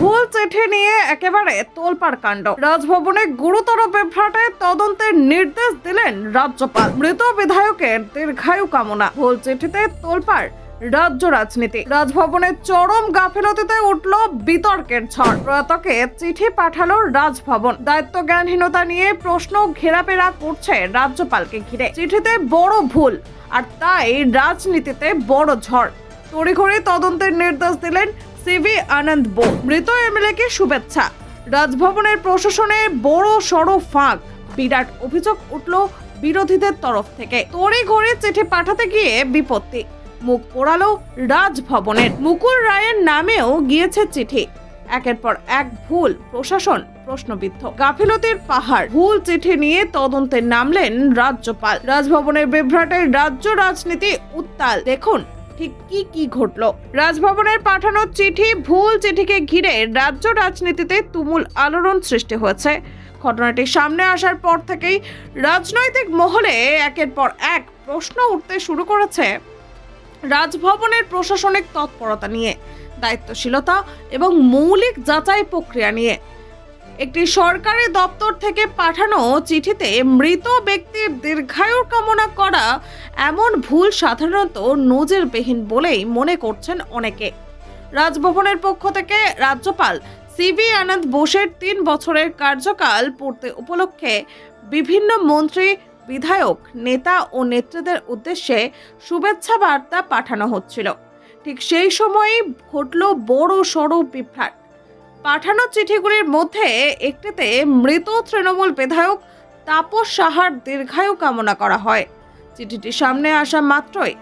ভুল চিঠি নিয়ে একেবারে তোলপাড় কাণ্ড। রাজভবনে গুরুতর বিভ্রাটে তদন্তের নির্দেশ দিলেন রাজ্যপাল। মৃত বিধায়কের দীর্ঘায়ু কামনা। ভুল চিঠিতে তোলপাড় রাজ্য রাজনীতি। রাজভবনের চরম গাফিলতিতে উঠল বিতর্কের ঝড়। প্রয়াতকে চিঠি পাঠালো রাজভবন। দায়িত্ব জ্ঞানহীনতা নিয়ে প্রশ্ন ঘেরাপেরা করছে রাজ্যপালকে ঘিরে। চিঠিতে বড় ভুল, আর তাই রাজনীতিতে বড় ঝড়। তড়িঘড়ি তদন্তের নির্দেশ দিলেন সিভি আনন্দ বো, মৃত এমএলএকে শুভেচ্ছা। রাজভবনের প্রশাসনে বড় সড় ফাঁক, বিরাট অভিযোগ উঠল বিরোধীদের তরফ থেকে। তড়িঘড়ি চিঠি পাঠাতে গিয়ে বিপত্তি। মুখ পোড়ালো রাজভবনের। মুকুল রায়ের নামেও গিয়েছে চিঠি। একের পর এক ভুল, প্রশাসন প্রশ্নবিদ্ধ। গাফিলতির পাহাড়, ভুল চিঠি নিয়ে তদন্তে নামলেন রাজ্যপাল। রাজভবনের বিভ্রাটের রাজ্য রাজনীতি উত্তাল। দেখুন ঠিক কি কি ঘটলো? রাজভবনের পাঠানো চিঠি, ভুল চিঠিকে ঘিরে রাজ্য রাজনীতিতে তুমুল আলোড়ন সৃষ্টি হয়েছে। ঘটনাটি সামনে আসার পর থেকেই রাজনৈতিক মহলে একের পর এক প্রশ্ন উঠতে শুরু করেছে। রাজভবনের প্রশাসনিক তৎপরতা নিয়ে, দায়িত্বশীলতা এবং মৌলিক যাচাই প্রক্রিয়া নিয়ে একটি সরকারি দপ্তর থেকে পাঠানো চিঠিতে মৃত ব্যক্তির দীর্ঘায়ুর কামনা করা এমন ভুল সাধারণত নজিরবিহীন বলেই মনে করছেন অনেকে। রাজভবনের পক্ষ থেকে রাজ্যপাল সিভি আনন্দ বোসের তিন বছরের কার্যকাল পূর্তি উপলক্ষে বিভিন্ন মন্ত্রী, বিধায়ক, নেতা ও নেত্রীদের উদ্দেশ্যে শুভেচ্ছা বার্তা পাঠানো হচ্ছিল। ঠিক সেই সময়েই ঘটল বড় সড় বিভ্রাট। পাঠানো চিঠিগুলির মধ্যে একটিতে মৃত তৃণমূল বিধায়ক তাপস সাহার দীর্ঘায়ু কামনা করা হয়। চিঠিটি সামনে আসা মাত্রই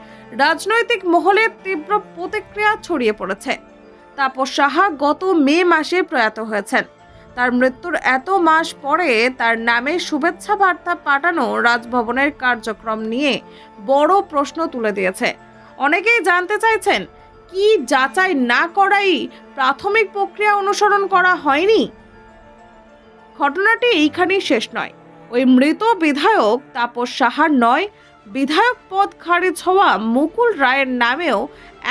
রাজনৈতিক মহলে তীব্র প্রতিক্রিয়া ছড়িয়ে পড়েছে। তাপস সাহা গত মে মাসে প্রয়াত হয়েছেন। তার মৃত্যুর এত মাস পরে তার নামে শুভেচ্ছা বার্তা পাঠানো রাজভবনের কার্যক্রম নিয়ে বড় প্রশ্ন তুলে দিয়েছে। অনেকেই জানতে চাইছেন কি যাচাই না করাই প্রাথমিক প্রক্রিয়া অনুসরণ করা হয়নি? ঘটনাটি এইখানেই শেষ নয়। ওই মৃত বিধায়ক তাপস সাহার নয়, বিধায়ক পদ খারিজ হওয়া মুকুল রায়ের নামেও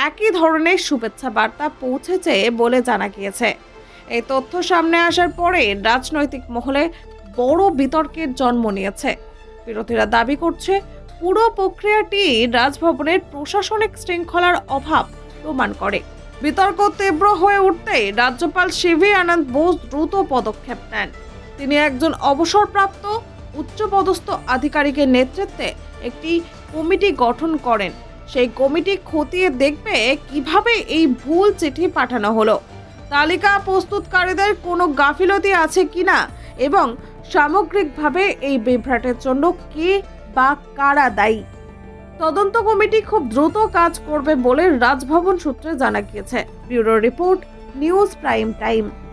একই ধরনের শুভেচ্ছা বার্তা পৌঁছেছে বলে জানা গিয়েছে। এই তথ্য সামনে আসার পরে রাজনৈতিক মহলে বড় বিতর্কের জন্ম নিয়েছে। বিরোধীরা দাবি করছে, পুরো প্রক্রিয়াটি রাজভবনের প্রশাসনিক শৃঙ্খলার অভাব প্রমাণ করে। বিতর্ক তীব্র হয়ে উঠতে রাজ্যপাল সিভি আনন্দ বোস দ্রুত পদক্ষেপ নেন। তিনি একজন অবসরপ্রাপ্ত, উচ্চপদস্থ আধিকারিকের নেতৃত্বে একটি কমিটি গঠন করেন। সেই কমিটি খতিয়ে দেখবে কীভাবে এই ভুল চিঠি পাঠানো হলো। তালিকা প্রস্তুতকারীদের কোনো গাফিলতি আছে কিনা এবং সামগ্রিকভাবে এই বিভ্রাটের জন্য কে বা কারা দায়ী? তদন্ত কমিটি খুব দ্রুত কাজ করবে বলে রাজভবন সূত্রে জানা গিয়েছে। Bureau report, news prime time.